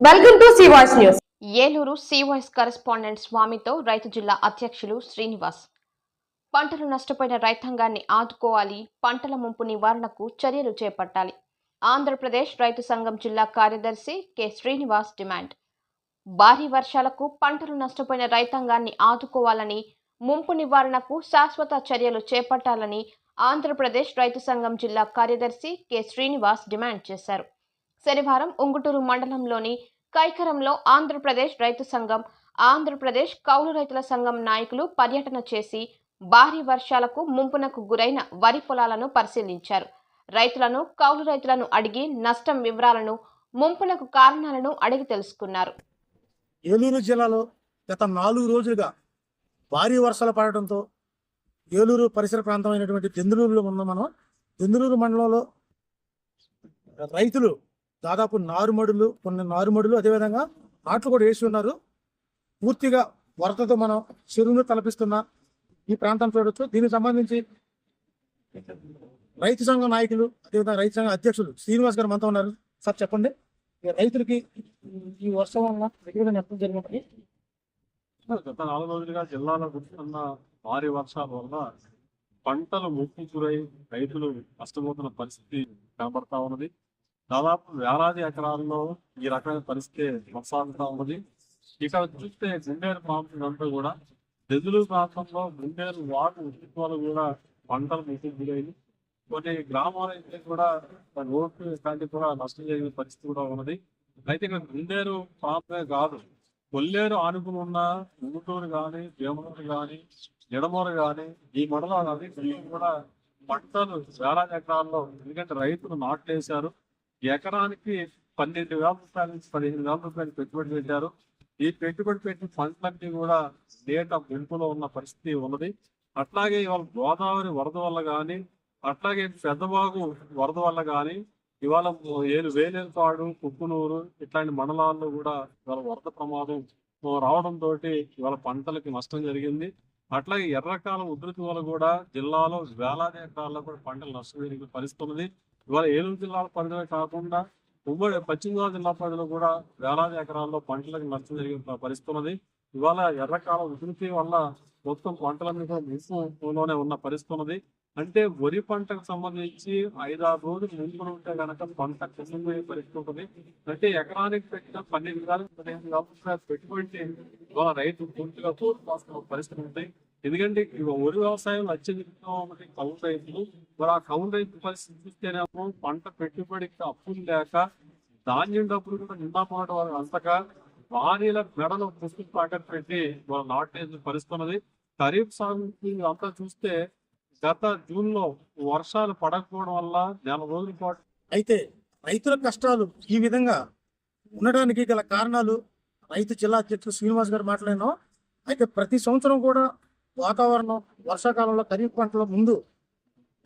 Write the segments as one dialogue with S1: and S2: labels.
S1: Welcome to C voice news
S2: Eluru C voice correspondent స్వామితో రైతు జిల్లా అధ్యక్షులు శ్రీనివాస్. పంటలు నష్టపోయిన రైతాంగాన్ని ఆదుకోవాలి పంటల ముంపు నివారణకు చర్యలు చేపట్టాలి. ఆంధ్రప్రదేశ్ రైతు సంఘం జిల్లా కార్యదర్శి కె శ్రీనివాస్ డిమాండ్. భారీ వర్షాలకు పంటలు నష్టపోయిన రైతాంగాన్ని ఆదుకోవాలని ముంపు నివారణకు శాశ్వత చర్యలు చేపట్టాలని ఆంధ్రప్రదేశ్ రైతు సంఘం జిల్లా కార్యదర్శి కె శ్రీనివాస్ డిమాండ్ చేశారు. శనివారం ఉంగుటూరు మండలంలోని కైకరంలో ఆంధ్రప్రదేశ్ రైతు సంఘం ఆంధ్రప్రదేశ్ కౌలు రైతుల సంఘం నాయకులు పర్యటన చేసి భారీ వర్షాలకు ముంపునకు గురైన వరి పొలాలను పరిశీలించారు. రైతులను కౌలు రైతులను అడిగి నష్టం వివరాలను ముంపునకు కారణాలను అడిగి తెలుసుకున్నారు.
S3: ఏలూరు జిల్లాలో గత నాలుగు రోజులుగా భారీ వర్షాలు పడటంతో ఏలూరు పరిసర ప్రాంతమైనటువంటి తెందులూరులో ఉన్న మనం తెందులూరు మండలంలో రైతులు దాదాపు నారుమడులు కొన్ని నారుమడులు అదేవిధంగా ఆటలు కూడా వేసి ఉన్నారు. పూర్తిగా వరదతో మనం చెరువును తలపిస్తున్న ఈ ప్రాంతం చూడొచ్చు దీనికి సంబంధించి రైతు సంఘ నాయకులు అదేవిధంగా రైతు సంఘం అధ్యక్షులు శ్రీనివాస్ గారు మనతో ఉన్నారు. సార్ చెప్పండి. రైతులకి ఈ వర్షం వల్ల ఎటువంటి నష్టం
S4: గత నాలుగు రోజులుగా జిల్లాలో కూర్చున్న భారీ వర్షాల వల్ల పంటలు ముప్పు గురై రైతులు నష్టపోతున్న పరిస్థితి కనబడతా ఉన్నది. దాదాపు వేలాది ఎకరాల్లో ఈ రకమైన పరిస్థితి కొనసాగుతూ ఉన్నది ఇక్కడ చూస్తే గుండేరు ప్రాంతం అంతా కూడా దెదులు ప్రాంతంలో గుండేరు వాటర్ ఉద్యోగాలు కూడా పంటలు ముప్పు కొన్ని గ్రామాలు అయితే కూడా రోడ్లు ఇట్లాంటివి కూడా నష్టం జరిగిన పరిస్థితి కూడా ఉన్నది. అయితే ఇక్కడ గుండేరు ప్రాంతమే కాదు కొల్లేరు ఆనుకుని ఉన్న ఉంగుటూరు కానీ భీమనూరు కానీ ఎడమూరు కానీ ఈ మండలాలు అన్నింటినీ కూడా పంటలు వేలాది ఎకరాల్లో ఎందుకంటే రైతులు నాట్లేశారు ఎకరానికి పన్నెండు వేల రూపాయల నుంచి పదిహేను వేల రూపాయలు పెట్టుబడి పెట్టారు. ఈ పెట్టుబడి పెట్టిన ఫండ్లన్నీ కూడా నేట ముంపులో ఉన్న పరిస్థితి ఉన్నది. అట్లాగే ఇవాళ గోదావరి వరద వల్ల కానీ అట్లాగే పెద్దబాగు వరద వల్ల కానీ ఇవాళ ఏలు వేలేపాడు కుక్కునూరు ఇట్లాంటి మండలాల్లో కూడా ఇవాళ వరద ప్రమాదం రావడంతో ఇవాళ పంటలకి నష్టం జరిగింది. అట్లాగే ఎర్రకాలం ఉధృతి వల్ల కూడా జిల్లాలో వేలాది ఎకరాల్లో కూడా పంటలు నష్టం జరిగిన పరిస్థితి ఉన్నది. ఇవాళ ఏలూరు జిల్లాల పరిధిలో కాకుండా ఉమ్మడి పశ్చిమ గోదావరి జిల్లా పరిధిలో కూడా వేలాది ఎకరాల్లో పంటలకు నష్టం జరిగిన పరిస్థితి ఉన్నది. ఇవాళ ఎర్రకాలం ఉధృతి వల్ల మొత్తం పంటలన్నీ కూడా ముసులోనే ఉన్న పరిస్థితి ఉన్నది. అంటే వరి పంటకు సంబంధించి ఐదారు రోజులు ముందు ఉంటే కనుక పంట కుటుంబం పరిస్థితి ఉంటుంది. అంటే ఎకరానికి పెట్టిన పన్నెండు వేల పదిహేను వేల పెట్టుబడి ఇవాళ రైతు పూర్తిగా కోల్పోతున్న పరిస్థితి ఉంటాయి ఎందుకంటే ఇవ్వ వరి వ్యవసాయం అత్యధికంగా ఉన్నది కౌలు రైతులు మరి ఆ కౌలు రైతు పరిస్థితి చూస్తేనేమో పంట పెట్టుబడికి అప్పులు లేక ధాన్యం డబ్బులు కూడా నిండా పోవడం వల్ల అంతగా భారీల మెడలు పుస్తకం తాకట్టు పెట్టి వాళ్ళ నాటేసిన పరిస్థితి ఉన్నది ఖరీఫ్ సాగు అంతా చూస్తే గత జూన్లో వర్షాలు పడకపోవడం వల్ల నెల రోజుల పాటు
S3: అయితే రైతుల కష్టాలు ఈ విధంగా ఉండడానికి గల కారణాలు రైతు జిల్లా అధ్యక్షుడు శ్రీనివాస్ గారు మాట్లాడినాం. అయితే ప్రతి సంవత్సరం కూడా వాతావరణం వర్షాకాలంలో ఖరీఫ్ పంటల ముందు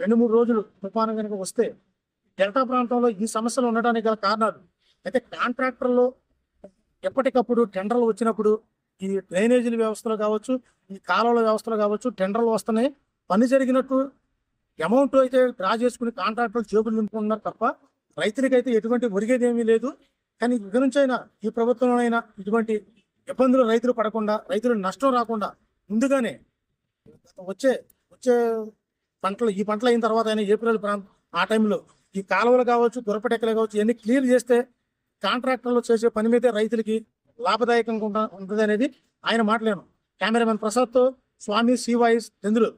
S3: రెండు మూడు రోజులు తుఫాను కనుక వస్తే డెల్టా ప్రాంతంలో ఈ సమస్యలు ఉండడానికి గల కారణాలు. అయితే కాంట్రాక్టర్లు ఎప్పటికప్పుడు టెండర్లు వచ్చినప్పుడు ఈ డ్రైనేజీల వ్యవస్థలో కావచ్చు ఈ కాలువల వ్యవస్థలో కావచ్చు టెండర్లు వస్తున్నాయి పని జరిగినట్టు అమౌంట్ అయితే డ్రా చేసుకుని కాంట్రాక్టర్లు జేబులు నింపుకుంటున్నారు తప్ప రైతులకైతే ఎటువంటి ఒరిగేది ఏమీ లేదు. కానీ ఇక నుంచైనా ఈ ప్రభుత్వంలోనైనా ఇటువంటి ఇబ్బందులు రైతులు పడకుండా రైతులు నష్టం రాకుండా ముందుగానే వచ్చే వచ్చే పంటలు ఈ పంటలు అయిన తర్వాత అయినా ఏప్రిల్ ప్రాంతం ఆ టైంలో ఈ కాలువలు కావచ్చు దురపటెక్కలు కావచ్చు ఇవన్నీ క్లియర్ చేస్తే కాంట్రాక్టర్లు చేసే పని మీదే రైతులకి లాభదాయకంగా ఉంటుంది అనేది ఆయన మాట్లాడాను కెమెరామెన్ ప్రసాద్తో స్వామి సి వాయిస్ చంద్రులు